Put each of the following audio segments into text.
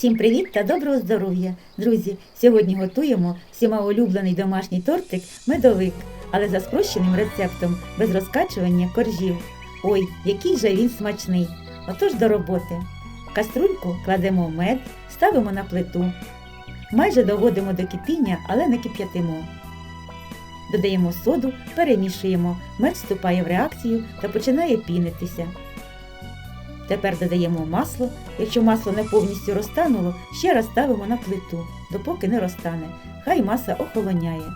Всім привіт та доброго здоров'я! Друзі, сьогодні готуємо всіма улюблений домашній тортик медовик, але за спрощеним рецептом без розкачування коржів. Ой, який же він смачний! Отож до роботи. В каструльку кладемо мед, ставимо на плиту. Майже доводимо до кипіння, але не кип'ятимо. Додаємо соду, перемішуємо, мед вступає в реакцію та починає пінитися. Тепер додаємо масло. Якщо масло не повністю розтануло, ще раз ставимо на плиту, допоки не розтане. Хай маса охолоняє.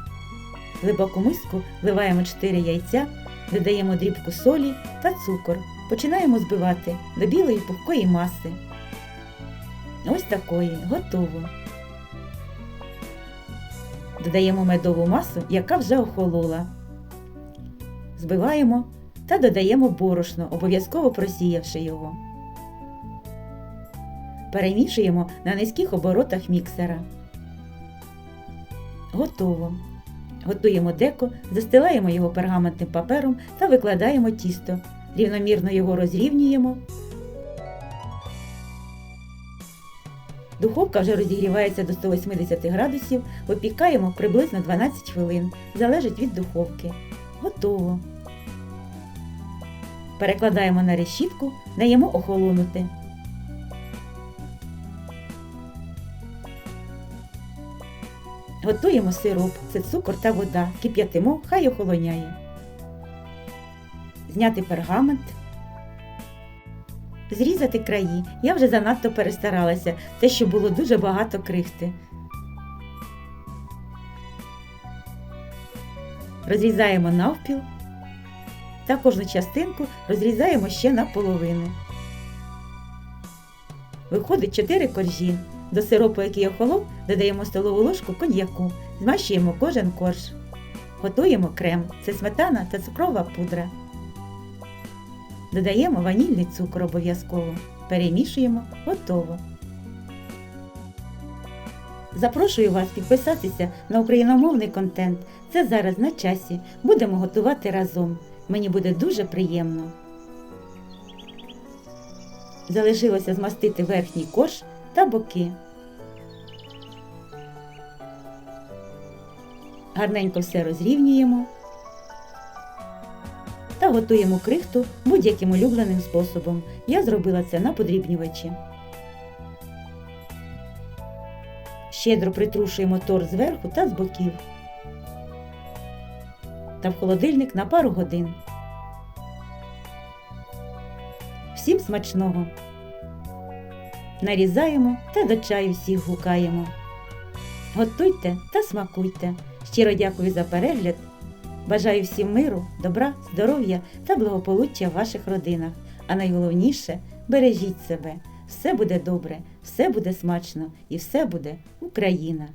В глибоку миску вливаємо 4 яйця, додаємо дрібку солі та цукор. Починаємо збивати до білої пухкої маси. Ось такої, готово. Додаємо медову масу, яка вже охолола. Збиваємо та додаємо борошно, обов'язково просіявши його. Перемішуємо на низьких оборотах міксера. Готово. Готуємо деко, застилаємо його пергаментним папером та викладаємо тісто. Рівномірно його розрівнюємо. Духовка вже розігрівається до 180 градусів, випікаємо приблизно 12 хвилин, залежить від духовки. Готово. Перекладаємо на решітку, даємо охолонути. Готуємо сироп, це цукор та вода, кип'ятимо, хай охолоняє. Зняти пергамент. Зрізати краї. Я вже занадто перестаралася, те, що було дуже багато крихти. Розрізаємо навпіл та кожну частинку розрізаємо ще наполовину. Виходить 4 коржі. До сиропу, який охолов, додаємо столову ложку коньяку, змащуємо кожен корж. Готуємо крем це сметана та цукрова пудра. Додаємо ванільний цукор обов'язково. Перемішуємо, готово. Запрошую вас підписатися на україномовний контент. Це зараз на часі. Будемо готувати разом. Мені буде дуже приємно. Залишилося змастити верхній корж та боки. Гарненько все розрівнюємо та готуємо крихту будь-яким улюбленим способом. Я зробила це на подрібнювачі. Щедро притрушуємо торт зверху та з боків. Та в холодильник на пару годин. Всім смачного! Нарізаємо та до чаю всіх гукаємо. Готуйте та смакуйте. Щиро дякую за перегляд. Бажаю всім миру, добра, здоров'я та благополуччя в ваших родинах. А найголовніше бережіть себе. Все буде добре, все буде смачно і все буде Україна!